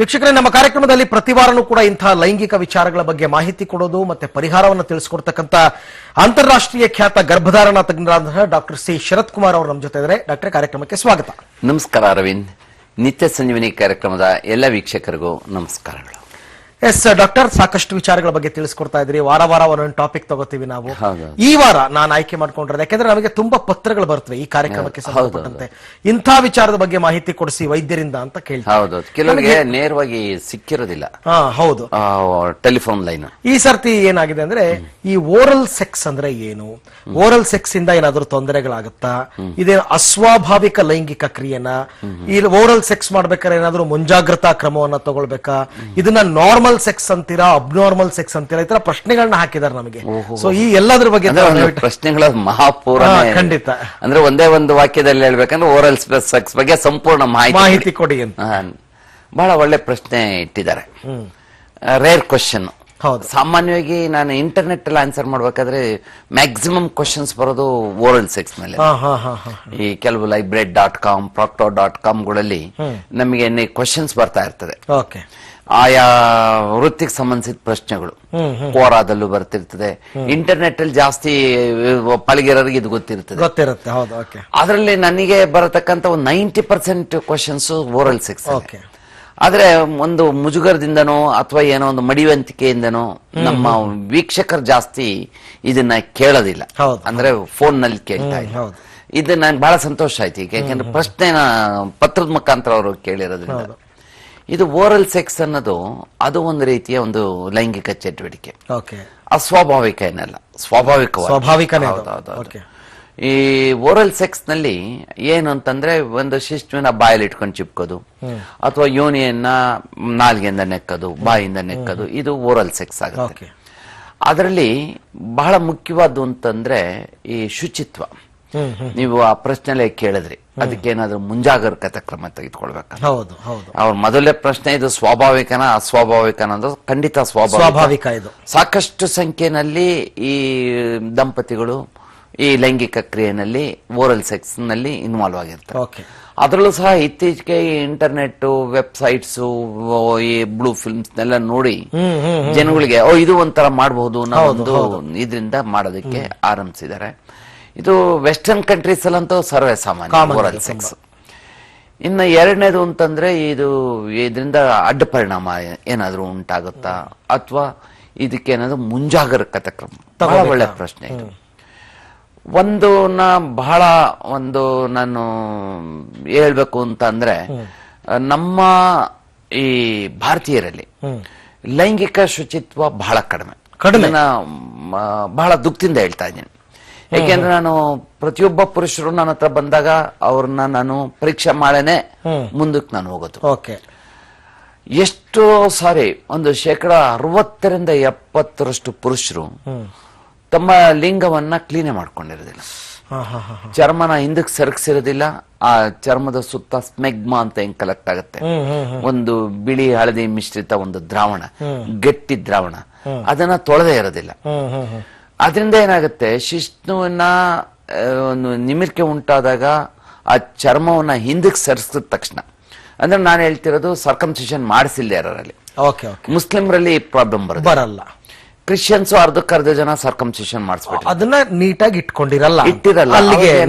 ವೀಕ್ಷಕರೇ, ನಮ್ಮ ಕಾರ್ಯಕ್ರಮದಲ್ಲಿ ಪ್ರತಿ ವಾರನೂ ಕೂಡ ಇಂತಹ ಲೈಂಗಿಕ ವಿಚಾರಗಳ ಬಗ್ಗೆ ಮಾಹಿತಿ ಕೊಡೋದು ಮತ್ತೆ ಪರಿಹಾರವನ್ನು ತಿಳಿಸ್ಕೊಡ್ತಕ್ಕಂಥ ಅಂತಾರಾಷ್ಟ್ರೀಯ ಖ್ಯಾತ ಗರ್ಭಧಾರಣ ತಜ್ಞರಾದಂತಹ ಡಾಕ್ಟರ್ ಸಿ. ಶರತ್ ಕುಮಾರ್ ಅವರು ನಮ್ಮ ಜೊತೆ ಇದ್ದಾರೆ ಡಾಕ್ಟರ್ ಕಾರ್ಯಕ್ರಮಕ್ಕೆ ಸ್ವಾಗತ. ನಮಸ್ಕಾರ ಅರವಿಂದ್. ನಿತ್ಯ ಸಂಜೀವಿನಿ ಕಾರ್ಯಕ್ರಮದ ಎಲ್ಲ ವೀಕ್ಷಕರಿಗೂ ನಮಸ್ಕಾರಗಳು. ಎಸ್ ಡಾಕ್ಟರ್ ಸಾಕಷ್ಟು ವಿಚಾರಗಳ ಬಗ್ಗೆ ತಿಳಿಸ್ಕೊಡ್ತಾ ಇದ್ರಿ. ವಾರ ವಾರ ಒಂದೊಂದು ಟಾಪಿಕ್ ತಗೋತೀವಿ ನಾವು. ಈ ವಾರ ನಾನು ಆಯ್ಕೆ ಮಾಡ್ಕೊಂಡಿರೋದು ಯಾಕಂದ್ರೆ ನಮಗೆ ತುಂಬಾ ಪತ್ರಗಳು ಬರ್ತವೆ ಈ ಕಾರ್ಯಕ್ರಮಕ್ಕೆ ಸಂಬಂಧಪಟ್ಟಂತೆ. ಇಂಥ ವಿಚಾರದ ಬಗ್ಗೆ ಮಾಹಿತಿ ಕೊಡಿಸಿ ವೈದ್ಯರಿಂದ ಅಂತ ಹೌದು ಕೆಲವರಿಗೆ ನೇರವಾಗಿ ಸಿಕ್ಕಿರೋದಿಲ್ಲ. ಹೌದು. Telephone line. ಈ ಸರ್ತಿ ಏನಾಗಿದೆ ಅಂದ್ರೆ ಈ ಓರಲ್ ಸೆಕ್ಸ್ ಅಂದ್ರೆ ಏನು? ಓರಲ್ ಸೆಕ್ಸ್ ಇಂದ ಏನಾದ್ರೂ ತೊಂದರೆಗಳಾಗುತ್ತಾ? ಇದೇನು ಅಸ್ವಾಭಾವಿಕ ಲೈಂಗಿಕ ಕ್ರಿಯೆನ? ಈ ಓರಲ್ ಸೆಕ್ಸ್ ಮಾಡ್ಬೇಕಾದ್ರೆ ಏನಾದ್ರೂ ಮುಂಜಾಗ್ರತಾ ಕ್ರಮವನ್ನ ತಗೊಳ್ಬೇಕಾ? ಇದನ್ನ ನಾರ್ಮಲ್ ಸೆಕ್ಸ್ ಅಂತೀರಾ ಅಬ್ನಾರ್ಮಲ್ ಸೆಕ್ಸ್ ಅಂತೀರಾ ಈ ತರ ಪ್ರಶ್ನೆಗಳನ್ನ ಹಾಕಿದಾರೆ ನಮಗೆ. ಸೊ ಈ ಎಲ್ಲದ್ರ ಬಗ್ಗೆ ಪ್ರಶ್ನೆಗಳ ಮಹಾಪೂರ ಖಂಡಿತ. ಅಂದ್ರೆ ಒಂದೇ ಒಂದು ವಾಕ್ಯದಲ್ಲಿ ಹೇಳ್ಬೇಕಂದ್ರೆ ಓರಲ್ ಸೆಕ್ಸ್ ಬಗ್ಗೆ ಸಂಪೂರ್ಣ ಮಾಹಿತಿ ಮಾಹಿತಿ ಕೊಡಿ ಅಂತ. ಬಹಳ ಒಳ್ಳೆ ಪ್ರಶ್ನೆ ಇಟ್ಟಿದ್ದಾರೆ. ರೇರ್ ಕ್ವಶನ್ ಹೌದು. ಸಾಮಾನ್ಯವಾಗಿ ನಾನು ಇಂಟರ್ನೆಟ್ ಅಲ್ಲಿ ಆನ್ಸರ್ ಮಾಡ್ಬೇಕಾದ್ರೆ ಮ್ಯಾಕ್ಸಿಮಮ್ ಕ್ವಶನ್ಸ್ ಬರೋದು ಓರಲ್ ಸೆಕ್ಸ್ ಮೇಲೆ. ಈ ಕೆಲವು Lybrate dot com Practo dot ಕಾಮ್ಗಳಲ್ಲಿ ನಮಗೆ ಕ್ವಶನ್ಸ್ ಬರ್ತಾ ಇರ್ತದೆ. ಓಕೆ. ಆಯಾ ವೃತ್ತಿಗೆ ಸಂಬಂಧಿಸಿದ ಪ್ರಶ್ನೆಗಳು. ಕೋರಾದಲ್ಲೂ ಬರ್ತಿರ್ತದೆ. ಇಂಟರ್ನೆಟ್ ಅಲ್ಲಿ ಜಾಸ್ತಿ ಪಳಗಿರೋರಿಗೆ ಇದು ಗೊತ್ತಿರ್ತದೆ. ಗೊತ್ತಿರುತ್ತೆ ಅದರಲ್ಲಿ ನನಗೆ ಬರತಕ್ಕಂತ ಒಂದು ninety percent questions oral sex okay. ಆದ್ರೆ ಒಂದು ಮುಜುಗರದಿಂದನೋ ಅಥವಾ ಏನೋ ಒಂದು ಮಡಿವಂತಿಕೆಯಿಂದನೋ ನಮ್ಮ ವೀಕ್ಷಕರು ಜಾಸ್ತಿ ಇದನ್ನ ಕೇಳೋದಿಲ್ಲ. ಅಂದ್ರೆ ಫೋನ್ನಲ್ಲಿ ಕೇಳ್ತಾ ಇಲ್ಲ. ಇದು ನನ್ ಬಹಳ ಸಂತೋಷ ಆಯ್ತು ಈಗ ಯಾಕೆಂದ್ರೆ ಪ್ರಶ್ನೆನ ಪತ್ರದ ಮುಖಾಂತರ ಅವರು ಕೇಳಿರೋದ್ರಿಂದ. ಇದು ಓರಲ್ ಸೆಕ್ಸ್ ಅನ್ನೋದು ಅದು ಒಂದು ರೀತಿಯ ಒಂದು ಲೈಂಗಿಕ ಚಟುವಟಿಕೆ. ಓಕೆ. ಅಸ್ವಾಭಾವಿಕ ಏನಲ್ಲ ಸ್ವಾಭಾವಿಕ ಸ್ವಾಭಾವಿಕ. ಈ ಓರಲ್ ಸೆಕ್ಸ್ನಲ್ಲಿ ಏನು ಅಂತಂದ್ರೆ ಒಂದು ಶಿಶುವಿನ ಬಾಯಲ್ಲಿ ಇಟ್ಕೊಂಡು ಚಿಪ್ಕೋದು. ಅಥವಾ ಯೋನಿಯನ್ನ ನಾಲ್ಗೆಯಿಂದ ನೆಕ್ಕದು ಬಾಯಿಂದ ನೆಕ್ಕದು ಇದು ಓರಲ್ ಸೆಕ್ಸ್ ಆಗುತ್ತೆ. ಅದರಲ್ಲಿ ಬಹಳ ಮುಖ್ಯವಾದ್ದು ಅಂತಂದ್ರೆ ಈ ಶುಚಿತ್ವ. ನೀವು ಆ ಪ್ರಶ್ನೆಲೆ ಕೇಳಿದ್ರಿ. ಅದಕ್ಕೆ ಏನಾದ್ರೂ ಮುಂಜಾಗರೂಕತೆ ಕ್ರಮ ತೆಗೆದುಕೊಳ್ಬೇಕು? ಹೌದು ಅವ್ರ ಮೊದಲೇ ಪ್ರಶ್ನೆ ಇದು ಸ್ವಾಭಾವಿಕನ ಅಸ್ವಾಭಾವಿಕನ ಅಂದ್ರೆ ಖಂಡಿತ ಸ್ವಾಭಾವಿಕ. ಸಾಕಷ್ಟು ಸಂಖ್ಯೆನಲ್ಲಿ ಈ ದಂಪತಿಗಳು ಈ ಲೈಂಗಿಕ ಕ್ರಿಯೆನಲ್ಲಿ ಓರಲ್ ಸೆಕ್ಸ್ನಲ್ಲಿ ಇನ್ವಾಲ್ವ್ ಆಗಿರ್ತಾರೆ ಅದರಲ್ಲೂ ಸಹ ಇತ್ತೀಚೆಗೆ ಇಂಟರ್ನೆಟ್ ವೆಬ್ಸೈಟ್ಸ್ ಈ ಬ್ಲೂ ಫಿಲ್ಮ್ಸ್ ನೆಲ್ಲ ನೋಡಿ ಜನಗಳಿಗೆ ಓ ಇದು ಒಂಥರ ಮಾಡಬಹುದು ನಾವೊಂದು ಒಂದು ಇದರಿಂದ ಮಾಡೋದಕ್ಕೆ ಆರಂಭಿಸಿದ್ದಾರೆ. ಇದು ವೆಸ್ಟರ್ನ್ ಕಂಟ್ರೀಸ್ ಅಲ್ಲಂತೂ ಸರ್ವೇ ಸಾಮಾನ್ಯ ಓರಲ್ ಸೆಕ್ಸ್ ಇನ್ನು ಎರಡನೇದು ಅಂತಂದ್ರೆ ಇದು ಇದರಿಂದ ಅಡ್ಡ ಪರಿಣಾಮ ಏನಾದರೂ ಉಂಟಾಗುತ್ತಾ? ಅಥವಾ ಇದಕ್ಕೆ ಏನಾದ್ರು ಮುಂಜಾಗರೂಕತೆ ಕ್ರಮ? ಒಳ್ಳೆ ಪ್ರಶ್ನೆ ಇದು. ಒಂದು ನಾ ಬಹಳ ಒಂದು ನಾನು ಹೇಳ್ಬೇಕು ಅಂತ ಅಂದ್ರೆ ನಮ್ಮ ಈ ಭಾರತೀಯರಲ್ಲಿ ಲೈಂಗಿಕ ಶುಚಿತ್ವ ಬಹಳ ಕಡಿಮೆ. ಕಡಿಮೆ. ಬಹಳ ದುಃಖದಿಂದ ಹೇಳ್ತಾ ಇದ್ದೀನಿ. ಯಾಕೆಂದ್ರೆ ನಾನು ಪ್ರತಿಯೊಬ್ಬ ಪುರುಷರು ನನ್ನ ಹತ್ರ ಬಂದಾಗ ಅವ್ರನ್ನ ನಾನು ಪರೀಕ್ಷೆ ಮಾಡೇನೆ ಮುಂದಕ್ಕೆ ನಾನು ಹೋಗೋದು. ಓಕೆ. ಎಷ್ಟೋ ಸಾರಿ ಒಂದು ಶೇಕಡ ಅರವತ್ತರಿಂದ ಎಪ್ಪತ್ತರಷ್ಟು ಪುರುಷರು ತಮ್ಮ ಲಿಂಗವನ್ನ ಕ್ಲೀನೇ ಮಾಡ್ಕೊಂಡಿರೋದಿಲ್ಲ. ಚರ್ಮನ ಹಿಂದಕ್ಕೆ ಸರಗಿಸಿರೋದಿಲ್ಲ ಆ ಚರ್ಮದ ಸುತ್ತ ಸ್ಮೆಗ್ಮಾ ಅಂತ ಹೆಂಗ್ ಕಲೆಕ್ಟ್ ಆಗುತ್ತೆ? ಒಂದು ಬಿಳಿ ಹಳದಿ ಮಿಶ್ರಿತ ಒಂದು ದ್ರಾವಣ ಗಟ್ಟಿ ದ್ರಾವಣ. ಅದನ್ನ ತೊಳೆದೇ ಇರೋದಿಲ್ಲ. ಅದರಿಂದ ಏನಾಗುತ್ತೆ? ಶಿಷ್ಣುವನ್ನ ಒಂದು ನಿಮಿರ್ಕೆ ಉಂಟಾದಾಗ ಆ ಚರ್ಮವನ್ನ ಹಿಂದಕ್ಕೆ ಸರಿಸಿದ ತಕ್ಷಣ. ಅಂದ್ರೆ ನಾನು ಹೇಳ್ತಿರೋದು ಸರ್ಕಮ್ಸಿಷನ್ ಮಾಡಿಸಿಲ್ಲ ಯಾರಲ್ಲಿ ಮುಸ್ಲಿಮ್ರಲ್ಲಿ ಪ್ರಾಬ್ಲಮ್ ಬರಲ್ಲ. ಕ್ರಿಶ್ಚಿಯನ್ಸ್ ಅರ್ಧಕ್ಕರ್ಧ ಜನ ಸರ್ಕಮ್ಸಿಷನ್ ಮಾಡಿಸ್ಬಿಟ್ಟು ಅದನ್ನ ನೀಟಾಗಿ ಇಟ್ಕೊಂಡಿರಲ್ಲ. ಇಟ್ಟಿರಲ್ಲ. ಅಲ್ಲಿಗೆ ಅವಾಗ